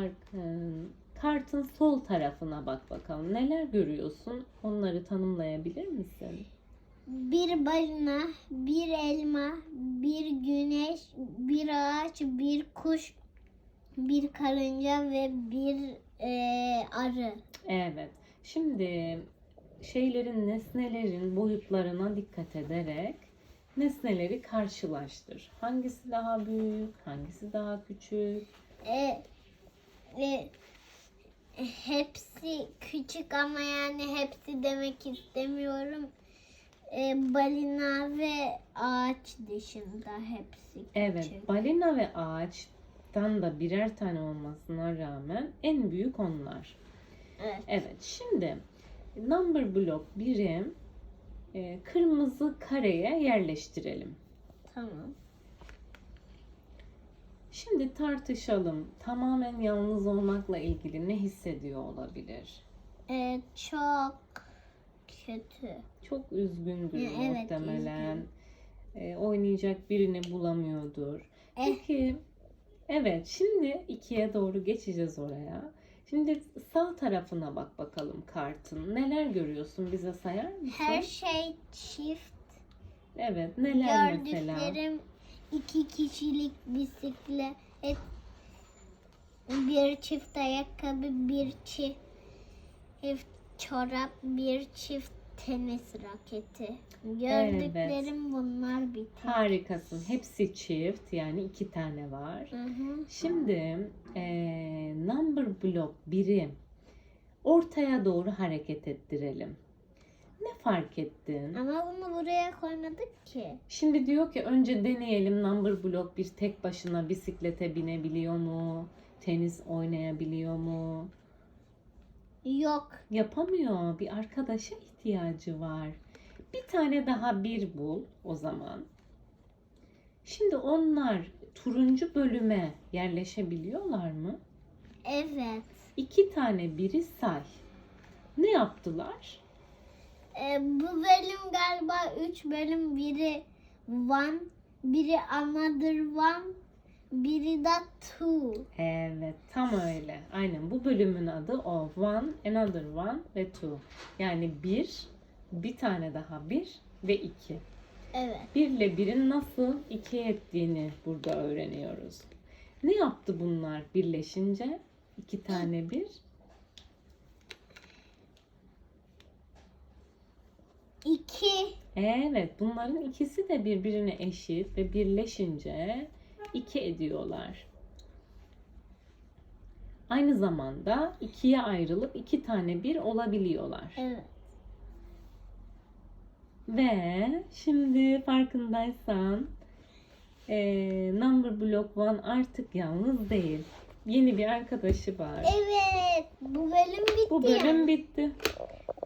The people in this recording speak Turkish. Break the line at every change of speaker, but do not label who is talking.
Bakın, Kartın sol tarafına bak bakalım. Neler görüyorsun? Onları tanımlayabilir misin?
Bir balina, bir elma, bir güneş, bir ağaç, bir kuş, bir karınca ve bir eee, arı.
Evet. Şimdi şeylerin, nesnelerin boyutlarına dikkat ederek nesneleri karşılaştır. Hangisi daha büyük, hangisi daha küçük?
E, e, hepsi küçük ama yani hepsi demek istemiyorum. E, balina ve ağaç dışında hepsi küçük.
Evet, balina ve ağaçtan da birer tane olmasına rağmen en büyük onlar.
Evet.
Evet, şimdi number block birim e, kırmızı kareye yerleştirelim.
Tamam.
Şimdi tartışalım. Tamamen yalnız olmakla ilgili ne hissediyor olabilir?
E, çok kötü.
Çok üzgündür
Ya, evet,
muhtemelen.
üzgün.
E, oynayacak birini bulamıyordur.
Eh.
Peki, evet şimdi ikiye doğru geçeceğiz oraya. Şimdi sağ tarafına bak bakalım kartın. Neler görüyorsun? Bize sayar mısın?
Her şey çift.
Evet, neler mesela?
Gördüklerim iki kişilik bisiklet, bir çift ayakkabı, bir çift çorap, bir çift tenis raketi. Gördüklerim bunlar bir tek.
Harikasın. Hepsi çift yani iki tane var.
Hı hı.
Şimdi eee, number block birim ortaya doğru hareket ettirelim. Ne fark ettin?
Ama bunu buraya koymadık ki.
Şimdi diyor ki önce deneyelim number block bir tek başına bisiklete binebiliyor mu? Tenis oynayabiliyor mu?
Yok.
Yapamıyor. Bir arkadaşa ihtiyacı var. Bir tane daha bir bul o zaman. Şimdi onlar turuncu bölüme yerleşebiliyorlar mı?
Evet.
İki tane biri say. Ne yaptılar?
Ee, bu bölüm galiba üç bölüm. Biri one, biri another one, biri de two.
Evet, tam öyle. Aynen bu bölümün adı o. One, another one ve two. Yani bir, bir tane daha bir ve iki.
Evet.
Bir ile birin nasıl iki ettiğini burada öğreniyoruz. Ne yaptı bunlar birleşince? İki tane bir.
İki.
Evet, bunların ikisi de birbirine eşit ve birleşince iki ediyorlar. Aynı zamanda ikiye ayrılıp iki tane bir olabiliyorlar.
Evet.
Ve şimdi farkındaysan eee, Number Block One artık yalnız değil. Yeni bir arkadaşı var.
Evet. Bu bölüm bitti.
Bu bölüm bitti.